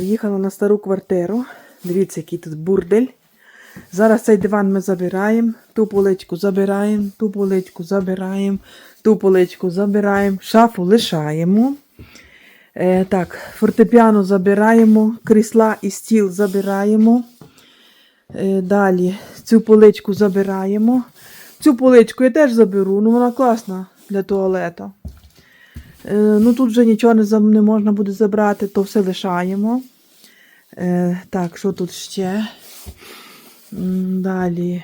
Приїхала на стару квартиру. Дивіться, який тут бурдель. Зараз цей диван ми забираємо, ту поличку забираємо, ту поличку забираємо, ту поличку забираємо, шафу лишаємо. Е, так, фортепіано забираємо, крісла і стіл забираємо. Е, далі цю поличку забираємо. Цю поличку я теж заберу, ну вона класна для туалету. Е, ну тут вже нічого не, не можна буде забрати, то все лишаємо. Е, так, що тут ще? Далі.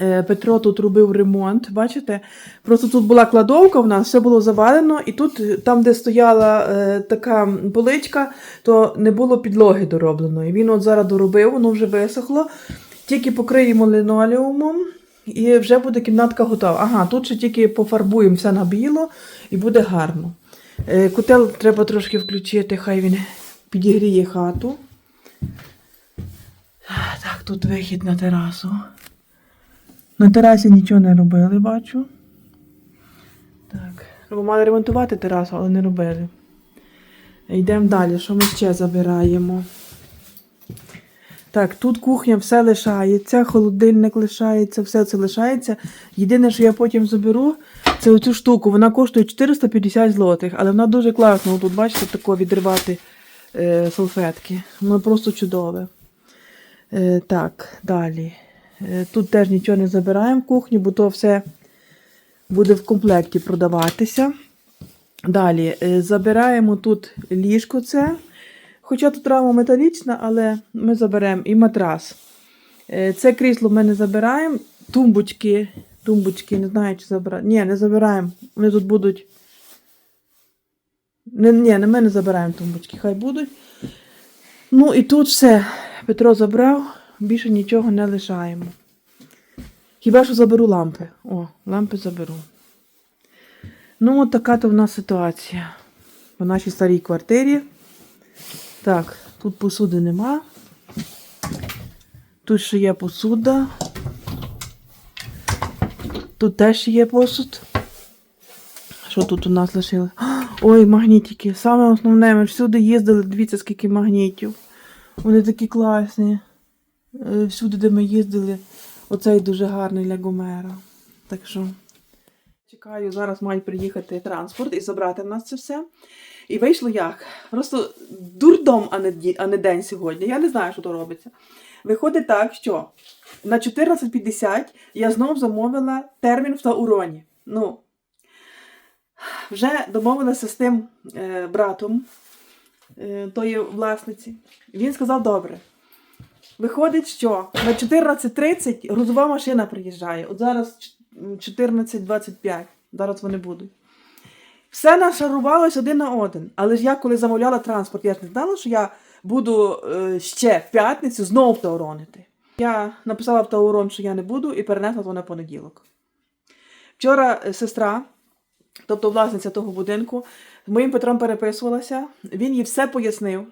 Е, Петро тут робив ремонт, бачите? Просто тут була кладовка в нас, все було завалено, і тут, е, там, де стояла е, така поличка, то не було підлоги доробленої. Він от зараз доробив, воно вже висохло. Тільки покриємо лінолеумом, і вже буде кімнатка готова. Ага, тут ще тільки пофарбуємо все на біло і буде гарно. Е, Котел треба трошки включити, хай він підігріє хату. Так, тут вихід на терасу. На терасі нічого не робили, бачу. Так. Мали ремонтувати терасу, але не робили. Йдемо далі. Що ми ще забираємо? Так, тут кухня все лишається, холодильник лишається, все це лишається. Єдине, що я потім заберу, це оцю штуку. Вона коштує 450 злотих, але вона дуже класна. Тут, бачите, тако відривати е, салфетки. Воно просто чудове. Е, так, далі. Е, тут теж нічого не забираємо в кухню, бо то все буде в комплекті продаватися. Далі е, забираємо тут ліжко це. Хоча тут рама металічна, але ми заберемо і матрас. Е, Це крісло ми не забираємо. Тумбочки. Тумбочки, не знаю, чи забираємо. Ні, не забираємо. Вони тут будуть. Не, ні, не ми не забираємо тумбочки, хай будуть. Ну і тут все. Петро забрав, більше нічого не лишаємо. Хіба що заберу лампи. О, лампи заберу. Ну, от така то в нас ситуація. В нашій старій квартирі. Так, тут посуди нема. Тут ще є посуда. Тут теж є посуд. Що тут у нас лишили? А, Ой, магнітики. Саме основне, ми всюди їздили, дивіться, скільки магнітів. Вони такі класні. Е, Всюди, де ми їздили, оцей дуже гарний для Гомера. Так що чекаю, зараз має приїхати транспорт і забрати в нас це все. І вийшло як? Просто дурдом, а не, а не день сьогодні. Я не знаю, що то робиться. Виходить так, що на 14.50 я знов замовила термін в Тауроні. Ну, вже домовилася з тим е, братом е, тої власниці. Він сказав: добре. Виходить, що на 14.30 грузова машина приїжджає. От зараз м, 14.25. Зараз вони будуть. Все нашарувалось один на один. Але ж я, коли замовляла транспорт, я ж не знала, що я буду е, ще в п'ятницю знову тауронити. Я написала в Таурон, що я не буду, і перенесла то на понеділок. Вчора е, сестра, тобто власниця того будинку, з моїм Петром переписувалася. Він їй все пояснив.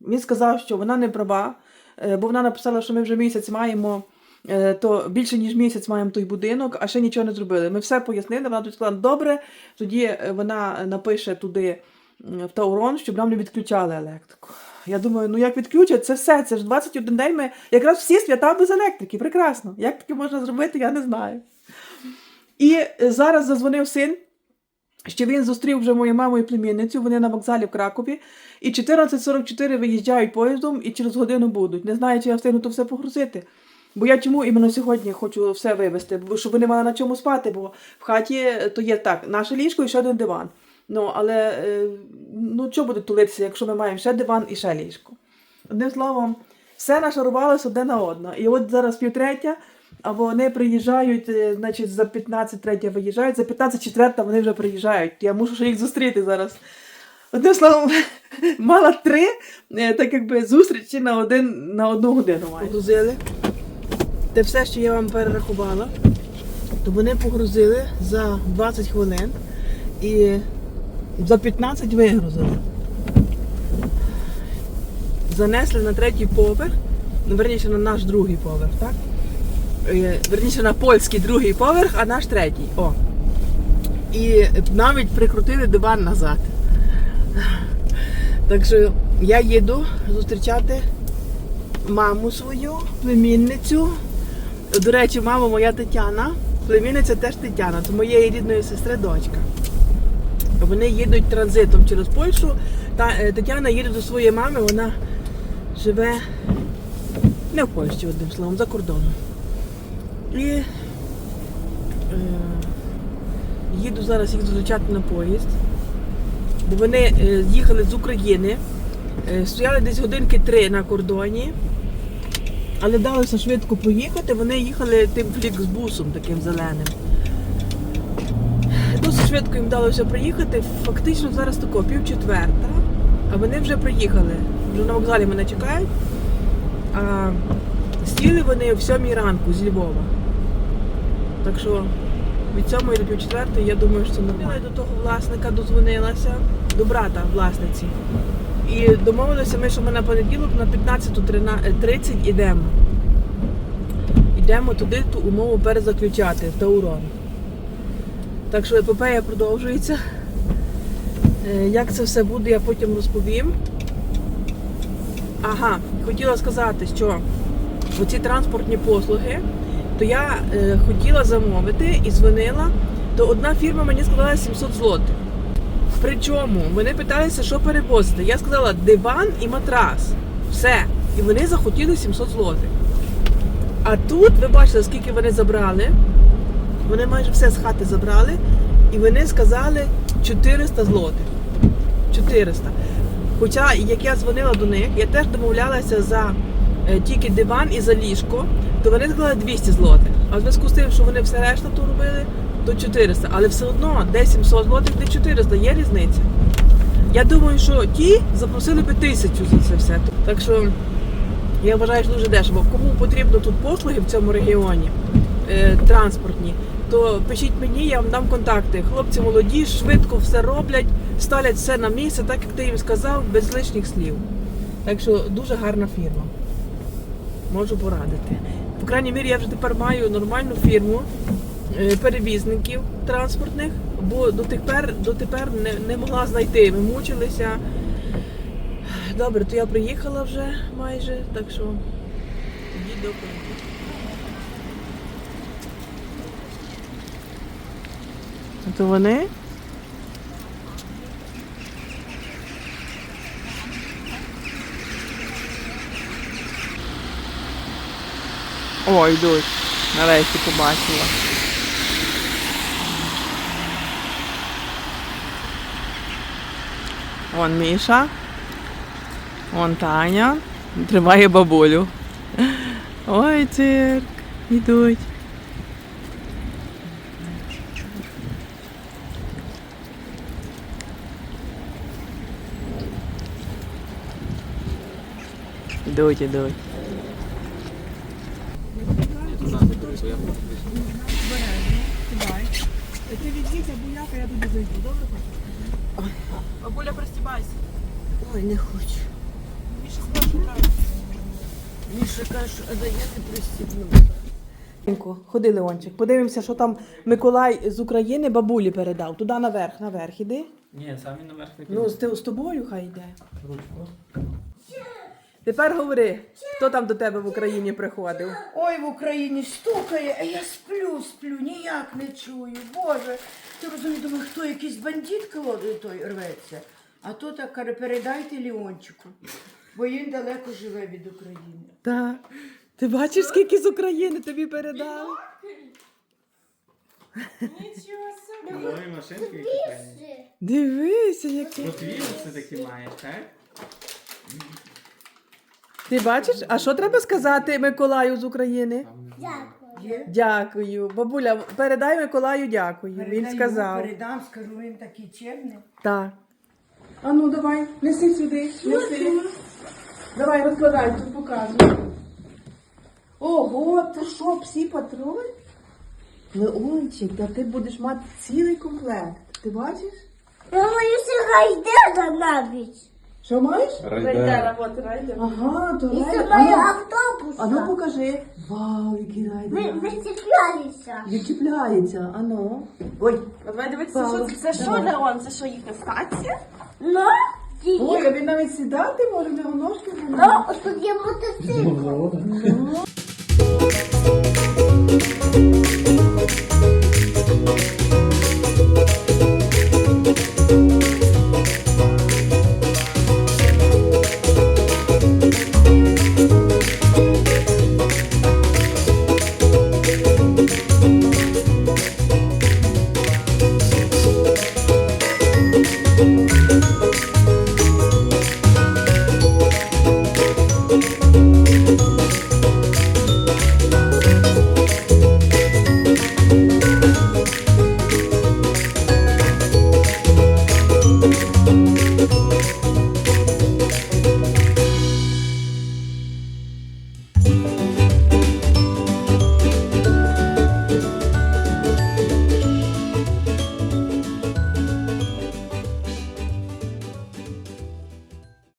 Він сказав, що вона не права, е, бо вона написала, що ми вже місяць маємо. е, То більше ніж місяць маємо той будинок, а ще нічого не зробили. Ми все пояснили. Вона тут сказала, добре, тоді е, вона напише туди в Таурон, щоб нам не відключали електрику. Я думаю, ну як відключать, це все. Це ж 21 день. Ми якраз всі свята без електрики. Прекрасно. Як таке можна зробити, я не знаю. І зараз зазвонив син, що він зустрів вже мою маму і племінницю. Вони на вокзалі в Кракові. І 14.44 виїжджають поїздом і через годину будуть. Не знаю, чи я встигну то все погрузити. Бо я чому іменно сьогодні хочу все вивезти, щоб вони мали на чому спати, бо в хаті е, то є так, наше ліжко і ще один диван. Ну, але е, ну, що буде тулитися, якщо ми маємо ще диван і ще ліжко? Одним словом, все нашарувалося одне на одне. І от зараз півтретя, а вони приїжджають, е, значить, за 15 третя виїжджають, за 15 четверта вони вже приїжджають. Я мушу ще їх зустріти зараз. Одним словом, мала три, е, так якби зустрічі на, один, на одну годину. Погрузили. Те все, що я вам перерахувала, то вони погрузили за 20 хвилин і за 15 вигрузили. Занесли на третій поверх, ну, верніше на наш другий поверх, так? Е, Верніше на польський другий поверх, а наш третій. О. І навіть прикрутили диван назад. Так що Я їду зустрічати маму свою, племінницю. До речі, мама моя Тетяна. Племінниця теж Тетяна, це моєї рідної сестри дочка. Вони їдуть транзитом через Польщу. Та е, Тетяна їде до своєї мами, вона живе не в Польщі, одним словом, за кордоном. І е, їду зараз їх зустрічати на поїзд. Бо вони е, їхали з України, е, стояли десь годинки три на кордоні, але вдалося швидко поїхати. Вони їхали тим фліксбусом таким зеленим. Досить швидко їм вдалося приїхати. Фактично зараз тако пів четверта, а вони вже приїхали. Вже на вокзалі мене чекають. А сіли вони в сьомій ранку з Львова. Так що від сьомої до пів я думаю, що це нормально. Я до того власника дозвонилася, до брата власниці. І домовилися ми, що ми на понеділок на 15.30 йдемо. Йдемо туди ту умову перезаключати в Таурон. Так що епопея продовжується. Е, Як це все буде, я потім розповім. Ага, хотіла сказати, що оці транспортні послуги, то я е, хотіла замовити і дзвонила, то одна фірма мені сказала 700 злотих. Причому вони питалися, що перевозити. Я сказала диван і матрас. Все. І вони захотіли 700 злотих. А тут, ви бачите, скільки вони забрали. Вони майже все з хати забрали, і вони сказали 400 злотих. 400. Хоча, як я дзвонила до них, я теж домовлялася за тільки диван і за ліжко, то вони сказали 200 злотих. А в зв'язку з тим, що вони все решта то робили, то 400. Але все одно, де 700 злотих, де 400, є різниця. Я думаю, що ті запросили би тисячу за це все. Так що я вважаю, що дуже дешево. Кому потрібно тут послуги в цьому регіоні е, транспортні, то пишіть мені, я вам дам контакти. Хлопці молоді, швидко все роблять, ставлять все на місце, так як ти їм сказав, без лишніх слів. Так що дуже гарна фірма. Можу порадити. По крайній мірі, я вже тепер маю нормальну фірму е, перевізників транспортних, бо дотепер, дотепер не, не могла знайти. Ми мучилися. Добре, то я приїхала вже майже, так що тоді до. То вони? О, йдуть. Нарешті побачила. Вон Міша. Вон Таня. Тримає бабулю. Ой, цирк. Йдуть. Ідуть, ідуть. Ти відійдь, буляка, я туди зайду, добре? Бабуля, пристібайся. Ой, не хочу. Міша спершу треба. Міша каже, а да я не пристібну. Ходи, Леончик, подивимося, що там Миколай з України бабулі передав. Туди наверх, наверх іди. Ні, сам він наверх не Ну, з, з тобою хай йде. Тепер говори, хто там до тебе в Україні приходив? Ой, в Україні стукає, а я сплю, сплю, ніяк не чую. Боже, ти розумієш, думаю, хто якийсь бандит колодою той рветься. А то так каже, передайте Леончику, бо він далеко живе від України. Так. Ти бачиш, скільки з України тобі передали? Нові машинки які Дивися, які. От він це такі маєш, так? Ти бачиш? А що треба сказати Миколаю з України? Є? Дякую. Бабуля, передай Миколаю дякую. Він сказав. йому, передам, скажу, він такий чемний. Так. А ну давай, неси сюди, неси. Давай розкладай, тут показуй. Ого, та що, псі патруль? Леончик, та ти будеш мати цілий комплект. Ти бачиш? Я боюся гайдера навіть. Що маєш? Райдер. от райдер. Ага, то І це райдер. моє А автобус. ну, а ну покажи. Вау, який Ви, райдер. ви цеплялися. Відчіпляється, а ну. Ой, Давай дивитися, що це, це що. Леон? Це що їхня стація? Ну, Ой, а він навіть сідати може, в нього ножки О, тут є мотоцикл.